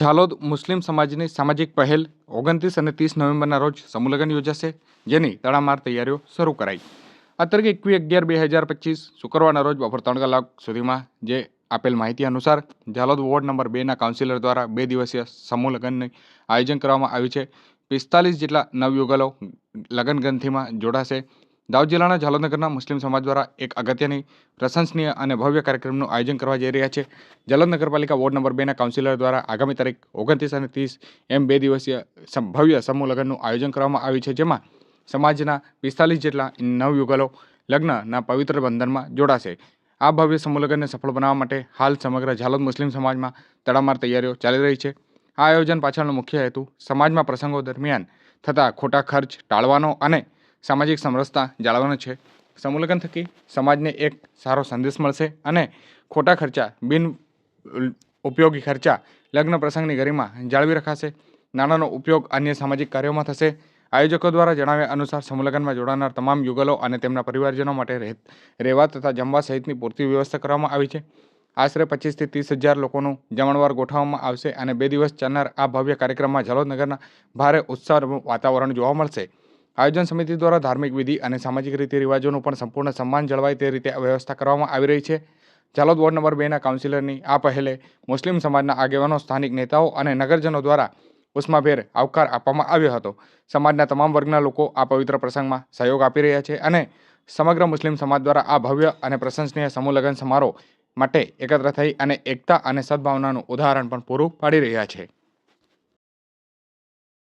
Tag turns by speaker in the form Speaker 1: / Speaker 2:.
Speaker 1: ઝાલોદ મુસ્લિમ સમાજની સામાજિક પહેલ ઓગણત્રીસ અને ત્રીસ નવેમ્બરના રોજ સમૂહલગ્ન યોજાશે, જેની તડામાર તૈયારીઓ શરૂ કરાઈ. આ તારીખ એકવીસ અગિયાર બે હજાર પચીસ શુક્રવારના રોજ બપોર ત્રણ કલાક સુધીમાં જે આપેલ માહિતી અનુસાર ઝાલોદ વોર્ડ નંબર બેના કાઉન્સિલર દ્વારા બે દિવસીય સમૂહ આયોજન કરવામાં આવ્યું છે. પિસ્તાલીસ જેટલા નવયુગલો લગ્ન ગ્રંથિમાં જોડાશે. દાહોદ જિલ્લાના ઝાલોદ મુસ્લિમ સમાજ દ્વારા એક અગત્યની પ્રશંસનીય અને ભવ્ય કાર્યક્રમનું આયોજન કરવા જઈ રહ્યા છે. જલોદ નગરપાલિકા વોર્ડ નંબર બેના કાઉન્સિલર દ્વારા આગામી તારીખ ઓગણત્રીસ અને ત્રીસ એમ બે દિવસીય ભવ્ય સમૂહ લગ્નનું આયોજન કરવામાં આવ્યું છે, જેમાં સમાજના પિસ્તાલીસ જેટલા નવયુગલો લગ્નના પવિત્ર બંધનમાં જોડાશે. આ ભવ્ય સમૂહ લગ્નને સફળ બનાવવા માટે હાલ સમગ્ર ઝાલોદ મુસ્લિમ સમાજમાં તડામાર તૈયારીઓ ચાલી રહી છે. આ આયોજન પાછળનો મુખ્ય હેતુ સમાજમાં પ્રસંગો દરમિયાન થતા ખોટા ખર્ચ, ટાળવાનો અને સામાજિક સમરસતા જાળવવાનો છે. સમૂહ થકી સમાજને એક સારો સંદેશ મળશે અને ખોટા ખર્ચા, બિન ઉપયોગી ખર્ચા, લગ્ન પ્રસંગની ગરિમા જાળવી રખાશે. નાણાંનો ઉપયોગ અન્ય સામાજિક કાર્યોમાં થશે. આયોજકો દ્વારા જણાવ્યા અનુસાર સમૂહલગ્નમાં જોડાનાર તમામ યુગલો અને તેમના પરિવારજનો માટે રહે- રહેવા તથા જમવા સહિતની પૂરતી વ્યવસ્થા કરવામાં આવી છે. આશરે પચીસથી ત્રીસ હજાર લોકોનું જમણવાર ગોઠવવામાં આવશે અને બે દિવસ ચાલનાર આ ભવ્ય કાર્યક્રમમાં જલોદનગરના ભારે ઉત્સાહનું વાતાવરણ જોવા મળશે. આયોજન સમિતિ દ્વારા ધાર્મિક વિધિ અને સામાજિક રીતિ રિવાજોનું પણ સંપૂર્ણ સન્માન જળવાય તે રીતે વ્યવસ્થા કરવામાં આવી રહી છે. ઝાલોદ વોર્ડ નંબર બેના કાઉન્સિલરની આ પહેલે મુસ્લિમ સમાજના આગેવાનો, સ્થાનિક નેતાઓ અને નગરજનો દ્વારા ઉષ્માભેર આવકાર આપવામાં આવ્યો હતો. સમાજના તમામ વર્ગના લોકો આ પવિત્ર પ્રસંગમાં સહયોગ આપી રહ્યા છે અને સમગ્ર મુસ્લિમ સમાજ દ્વારા આ ભવ્ય અને પ્રશંસનીય સમૂહ સમારોહ માટે એકત્ર થઈ અને એકતા અને સદભાવનાનું ઉદાહરણ પણ પૂરું પાડી રહ્યા છે.